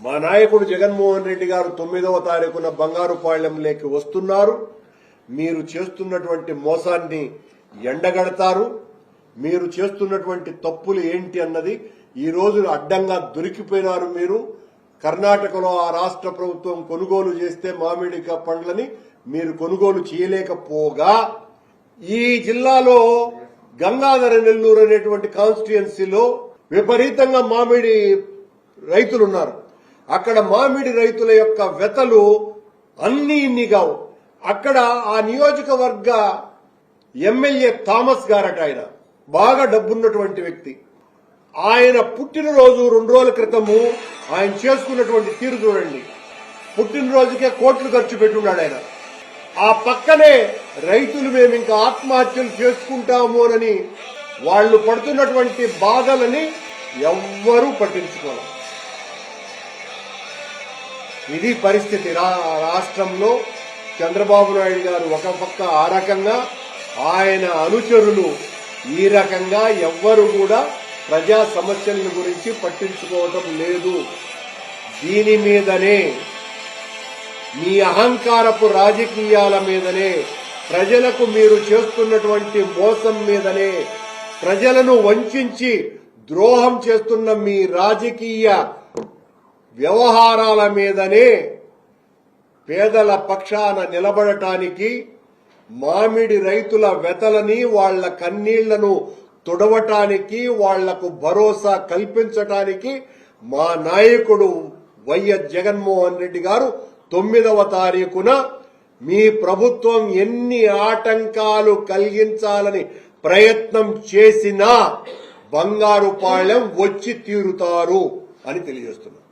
మా నాయకుడు జగన్మోహన్ రెడ్డి గారు తొమ్మిదవ తారీఖున బంగారుపాళ్యంలోకి వస్తున్నారు. మీరు చేస్తున్నటువంటి మోసాన్ని ఎండగడతారు. మీరు చేస్తున్నటువంటి తప్పులు ఏంటి అన్నది ఈ రోజు అడ్డంగా దొరికిపోయినారు మీరు. కర్ణాటకలో ఆ రాష్ట్ర ప్రభుత్వం కొనుగోలు చేస్తే మామిడి పండ్లని మీరు కొనుగోలు చేయలేకపోగా ఈ జిల్లాలో గంగాధర నెల్లూరు అనేటువంటి కాన్స్టిట్యుయెన్సీలో విపరీతంగా మామిడి రైతులు ఉన్నారు అక్కడ మామిడి రైతుల యొక్క వెతలు అన్ని ఇన్ని అక్కడ ఆ నియోజకవర్గ ఎమ్మెల్యే థామస్ గారట ఆయన. బాగా డబ్బున్నటువంటి వ్యక్తి. ఆయన పుట్టినరోజు రెండు రోజుల క్రితము ఆయన చేసుకున్నటువంటి తీరు చూడండి. పుట్టినరోజుకే కోట్లు ఖర్చు పెట్టున్నాడు ఆయన. ఆ పక్కనే రైతులు మేము ఇంకా ఆత్మహత్యలు చేసుకుంటాము అని వాళ్ళు పడుతున్నటువంటి బాధలని ఎవ్వరూ పట్టించుకోరు. ఇది పరిస్థితి. రా- రాష్ట్రంలో చంద్రబాబు నాయుడు గారు ఒక పక్క ఆ రకంగా ఆయన అనుచరులు ఈ రకంగా ఎవ్వరు కూడా ప్రజా సమస్యల గురించి పట్టించుకోవటం లేదు. దీని మీదనే మీ అహంకారపు రాజకీయాల మీదనే ప్రజలకు మీరు చేస్తున్నటువంటి మోసం మీదనే ప్రజలను వంచించి ద్రోహం చేస్తున్న మీ రాజకీయ వ్యవహారాల మీదనే పేదల పక్షాన నిలబడటానికి మామిడి రైతుల వెతలని వాళ్ళ కన్నీళ్ళను తుడవటానికి వాళ్ళకు భరోసా కల్పించటానికి మా నాయకుడు వైఎస్ జగన్మోహన్ రెడ్డి గారు తొమ్మిదవ తారీఖున మీ ప్రభుత్వం ఎన్ని ఆటంకాలు కలిగించాలని ప్రయత్నం చేసినా బంగారు పాళ్యం వచ్చి తీరుతారు అని తెలియజేస్తున్నారు